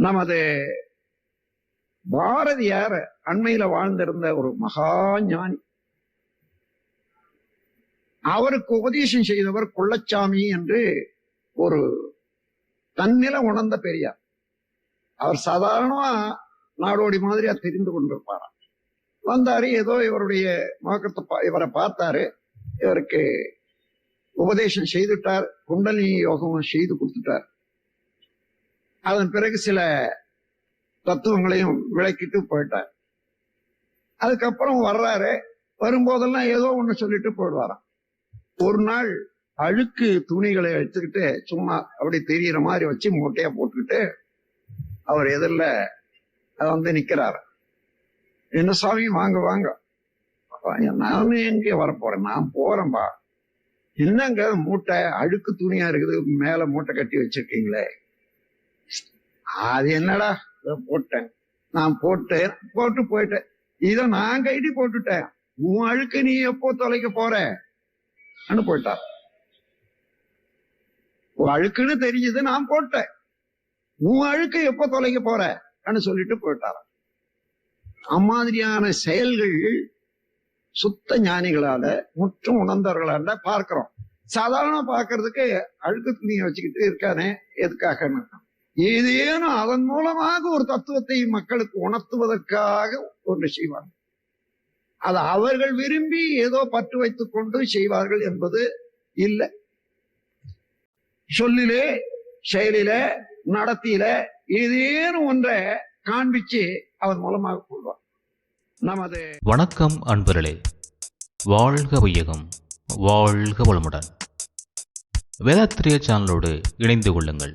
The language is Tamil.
நமது பாரதியார் அண்மையில வாழ்ந்திருந்த ஒரு மகா ஞானி. அவருக்கு உபதேசம் செய்தவர் கொள்ளச்சாமி என்று ஒரு தன்னில உணர்ந்த பெரியார். அவர் சாதாரணமா நாடோடி மாதிரியா தெரிந்து கொண்டிருப்பாராம் வந்தாரு ஏதோ இவருடைய நோக்கத்தை பா- இவரை பார்த்தாரு. இவருக்கு உபதேசம் செய்துட்டார் குண்டலினி யோகம் செய்து கொடுத்துட்டார். அதன் பிறகு சில தத்துவங்களையும் விளக்கிட்டு போயிட்டார். அதுக்கப்புறம் வர்றாரு. வரும்போதெல்லாம் ஏதோ ஒண்ணு சொல்லிட்டு போயிடுவாராம். ஒரு நாள் அழுக்கு துணிகளை வச்சுக்கிட்டு சும்மா அப்படி தெரியற மாதிரி வச்சு மூட்டையா போட்டுக்கிட்டு அவர் எதிரில் வந்து நிக்கிறாரு என்ன சாமி வாங்க வாங்க. நானும் எங்க வரப்போறேன்? நான் போறேன்பா. என்னங்க மூட்டை? அழுக்கு துணியா இருக்குது. மேல மூட்டை கட்டி வச்சிருக்கீங்களே. அது என்னடா? போட்டேன். நான் போட்டேன். போட்டு போயிட்டேன். இத நான் கைடி போட்டுட்டேன். உன் அழுக்கு நீ எப்போ தொலைக்க போற? அனு போயிட்டார் உன் அழுக்குன்னு தெரிஞ்சது நான் போட்டேன். உன் அழுக்கு எப்போ தொலைக்க போற? அனு சொல்லிட்டு போயிட்டார் அம்மாதிரியான செயல்கள் சுத்த ஞானிகளால முற்றும் உணர்ந்தவர்களால பார்க்கிறோம். சாதாரண பாக்குறதுக்கு அழுக்கு துணியை வச்சுக்கிட்டு இருக்கானே எதுக்காக ஏதேனும் அதன் மூலமாக ஒரு தத்துவத்தை மக்களுக்கு உணர்த்துவதற்காக ஒன்று செய்வார்கள். அது அவர்கள் விரும்பி ஏதோ பற்று வைத்துக் கொண்டு செய்வார்கள் என்பது இல்லை. சொல்லிலே செயலில நடத்தியில ஏதேனும் ஒன்றை காண்பிச்சு அதன் மூலமாக கொள்வார் நமது வணக்கம் அன்பர்களே. வாழ்க வையகம் வாழ்க வளமுடன். வேதாத்திரிய சேனலோடு இணைந்து கொள்ளுங்கள்.